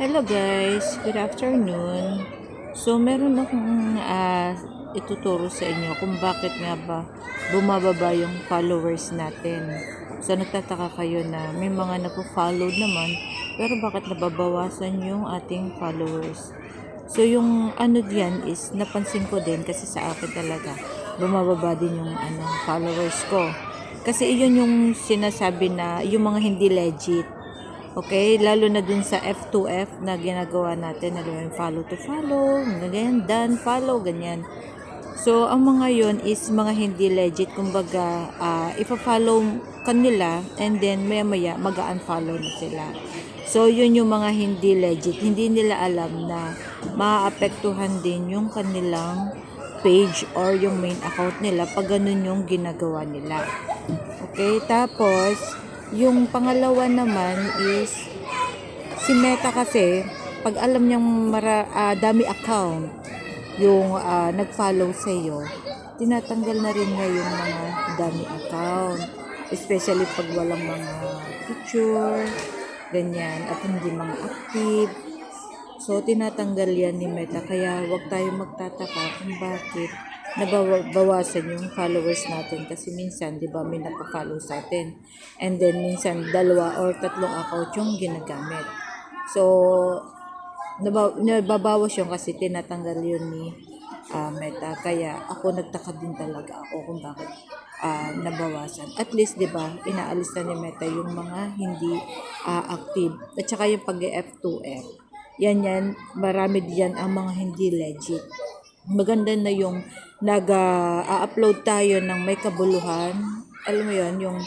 Hello guys, good afternoon. So meron akong ah, ituturo sa inyo kung bakit nga ba bumababa yung followers natin. So nagtataka kayo na may mga nagpo-follow naman pero bakit nababawasan yung ating followers. So yung ano diyan is napansin ko din kasi sa akin talaga bumababa din yung ano followers ko. Kasi iyon yung sinasabi na yung mga hindi legit. Okay, lalo na dun sa F2F na ginagawa natin, alam mo follow to follow, ganyan, done, follow, ganyan. So, ang mga yon is mga hindi legit, kumbaga, uh, ipa-follow kanila and then maya-maya mag-unfollow na sila. So, yun yung mga hindi legit. Hindi nila alam na maaapektuhan din yung kanilang page or yung main account nila pag ganun yung ginagawa nila. Okay, tapos, yung pangalawa naman is si Meta kasi pag alam niyang mara, ah, dami account yung ah, nag-follow sa iyo, tinatanggal na rin niya yung mga dami account. Especially pag walang mga picture, ganyan, at hindi mga active. So, tinatanggal yan ni Meta. Kaya wag tayo magtataka kung bakit nabawasan yung followers natin kasi minsan 'di ba may nagpa-follow sa atin. And then minsan dalawa or tatlong account yung ginagamit. So naba, nababawas yung kasi tinatanggal yun ni ah, Meta. Kaya ako nagtaka din talaga ako kung bakit ah, nabawasan. At least 'di ba inaalis na ni Meta yung mga hindi ah, active. At saka yung pag F2F yan yan marami diyan ang mga hindi legit. Maganda na yung nag-upload tayo ng may kabuluhan. Alam mo yon yung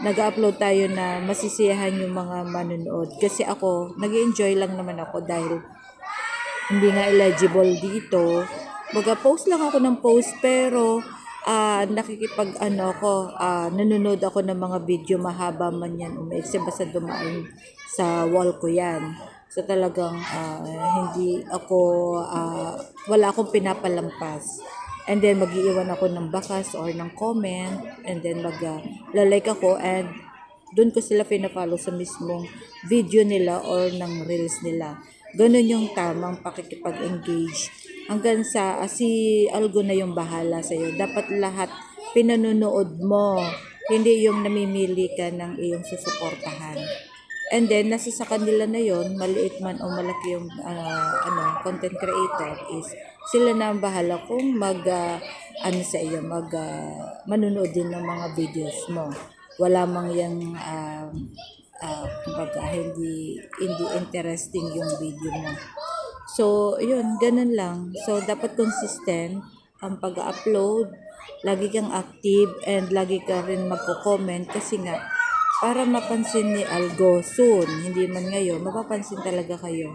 nag-upload tayo na masisiyahan yung mga manonood. Kasi ako, nag enjoy lang naman ako dahil hindi nga eligible dito. Baga post lang ako ng post pero uh, nakikipag ano ako, uh, nanonood ako ng mga video mahaba man yan umaiksi basta dumaan sa wall ko yan. So talagang uh, hindi ako, uh, wala akong pinapalampas. And then magiiwan ako ng bakas or ng comment and then mag lalike ako and doon ko sila pina-follow sa mismong video nila or ng reels nila. Ganun yung tamang pakikipag-engage. Hanggang sa uh, si Algo na yung bahala sa iyo. Dapat lahat pinanonood mo. Hindi yung namimili ka ng iyong susuportahan. And then, nasa sa kanila na yon maliit man o malaki yung uh, ano, content creator is sila na ang bahala kung mag uh, ano sa iyo, mag uh, manunood din ng mga videos mo. Wala mang yung uh, uh, kumbaga, hindi, hindi interesting yung video mo. So, yun, ganun lang. So, dapat consistent ang pag-upload, lagi kang active, and lagi ka rin magko-comment kasi nga, para mapansin ni Algo soon, hindi man ngayon, mapapansin talaga kayo.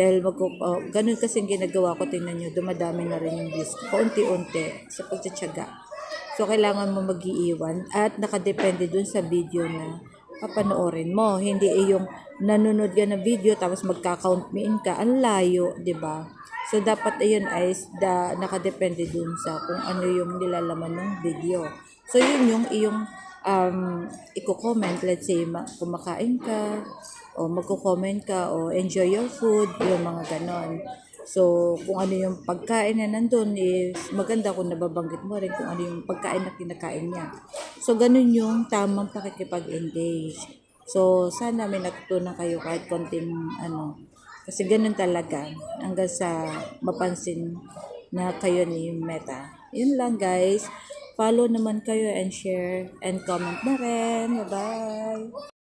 Dahil mag oh, ganun kasi ginagawa ko, tingnan nyo, dumadami na rin yung ko, paunti-unti sa pagtsatsaga. So, kailangan mo mag-iiwan at nakadepende dun sa video na papanoorin mo. Hindi eh yung nanonood ka ng video tapos magka-count me in ka. Ang layo, ba? So, dapat ayun ay da, nakadepende dun sa kung ano yung nilalaman ng video. So, yun yung iyong um, i-comment, let's say, ma- kumakain ka, o magko-comment ka, o enjoy your food, yung mga ganon. So, kung ano yung pagkain na nandun is maganda kung nababanggit mo rin kung ano yung pagkain na kinakain niya. So, ganun yung tamang pakikipag-engage. So, sana may natutunan kayo kahit konting ano. Kasi ganun talaga hanggang sa mapansin na kayo ni Meta. Yun lang guys. Follow naman kayo and share and comment na rin. Bye-bye!